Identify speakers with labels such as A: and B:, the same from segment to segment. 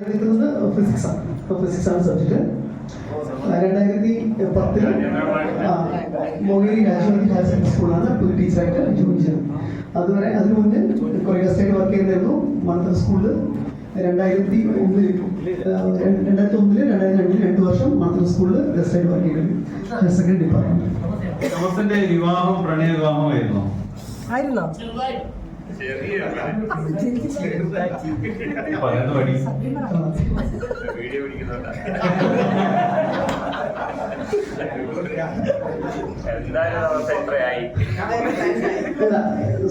A: എടുക്കുന്നത് ഫിസിക്സ് ആണ്. ഇപ്പോൾ ഫിസിക്സ് ആണ് സബ്ജക്റ്റ് രണ്ടായിരത്തി പത്തിൽ മൊഹേരി നാഷണൽ ഹയർ സെക്കൻഡറി സ്കൂളാണ് പുതിയ ടീച്ചറായിട്ട് ജോയിൻ ചെയ്തത് അതുവരെ അതിനു മുന്നേ കുറേ ഗസ്റ്റായിട്ട് വർക്ക് ചെയ്തിരുന്നു. മന്ത്ര സ്കൂളിൽ രണ്ടായിരത്തി ഒന്നിൽ രണ്ടായിരത്തി ഒന്നിൽ രണ്ടായിരത്തി രണ്ടിൽ രണ്ട് വർഷം മന്ത്ര സ്കൂളിൽ ഗസ്റ്റായിട്ട് വർക്ക് ചെയ്തിരുന്നു. ഹയർ സെക്കൻഡറി ഡിപ്പാർട്ട്മെന്റ്
B: വിവാഹം പ്രണയ വിവാഹമായിരുന്നോ
C: ആയിരുന്നോ
B: പറയുന്ന പടി
D: വീഡിയോ പിടിക്കുന്നുണ്ട്. എന്തായാലും നമുക്ക് എത്ര ആയി
A: അല്ല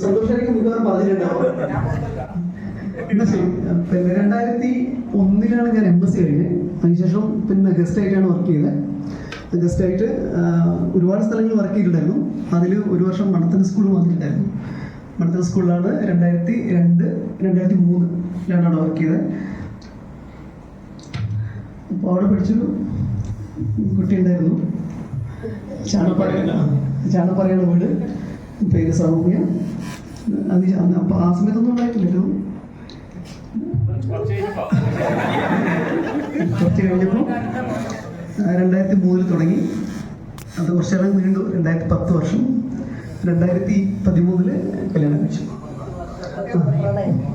A: സന്തോഷമായിരിക്കും മിക്കവാറും പറഞ്ഞിട്ടുണ്ടാവും. എന്നാ ശരി. പിന്നെ രണ്ടായിരത്തി ഒന്നിലാണ് ഞാൻ എം എസ് സി കഴിഞ്ഞത്. അതിനുശേഷം പിന്നെ ഗസ്റ്റ് ആയിട്ടാണ് വർക്ക് ചെയ്തത്. ഗസ്റ്റ് ആയിട്ട് ഒരുപാട് സ്ഥലങ്ങളിൽ വർക്ക് ചെയ്തിട്ടുണ്ടായിരുന്നു. അതിൽ ഒരു വർഷം മണത്തൻ സ്കൂളിൽ വന്നിട്ടുണ്ടായിരുന്നു. മണത്തന സ്കൂളിലാണ് രണ്ടായിരത്തി രണ്ട് രണ്ടായിരത്തി മൂന്നിലാണ് അവിടെ വർക്ക് ചെയ്തത്. അപ്പോൾ അവിടെ പഠിച്ചൊരു കുട്ടി ഉണ്ടായിരുന്നു. ചാണപ്പറയാണ് ചാണപ്പറയാണ് വീട് പേര് സൗമ്യ. അത് അപ്പോൾ ആ സമയത്തൊന്നും ഉണ്ടായിട്ടില്ലല്ലോ
D: കുറച്ച് കഴിഞ്ഞപ്പോ
A: കുറച്ച് കഴിഞ്ഞപ്പോൾ രണ്ടായിരത്തി മൂന്നിൽ തുടങ്ങി. അത് കുറച്ചേരം വീണ്ടും രണ്ടായിരത്തി പത്ത് വർഷം. രണ്ടായിരത്തി പതിമൂന്നിൽ കല്യാണം കഴിച്ചു.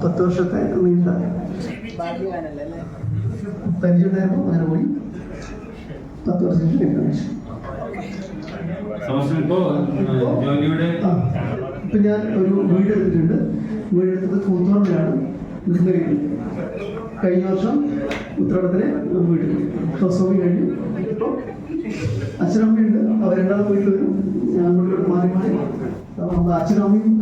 A: പത്ത് വർഷത്തെ നീണ്ട പരിചയമുണ്ടായിരുന്നു അങ്ങനെ പോയി. പത്ത് വർഷം കഴിഞ്ഞ് കല്യാണം കഴിച്ചു.
B: ഇപ്പോ
A: ഞാൻ ഒരു വീട് എടുത്തിട്ടുണ്ട്. വീട് എടുത്തത് നിർമ്മലയിൽ കഴിഞ്ഞ വർഷം ഉത്രാടത്തിന് വീട്. പ്രസവം കഴിഞ്ഞു. ഇപ്പോൾ അച്ഛനമ്മയുണ്ട്. അവർ രണ്ടാമത് വരും. ഞാൻ അങ്ങോട്ട് മാറി. മാറി അച്ഛനമ്മയും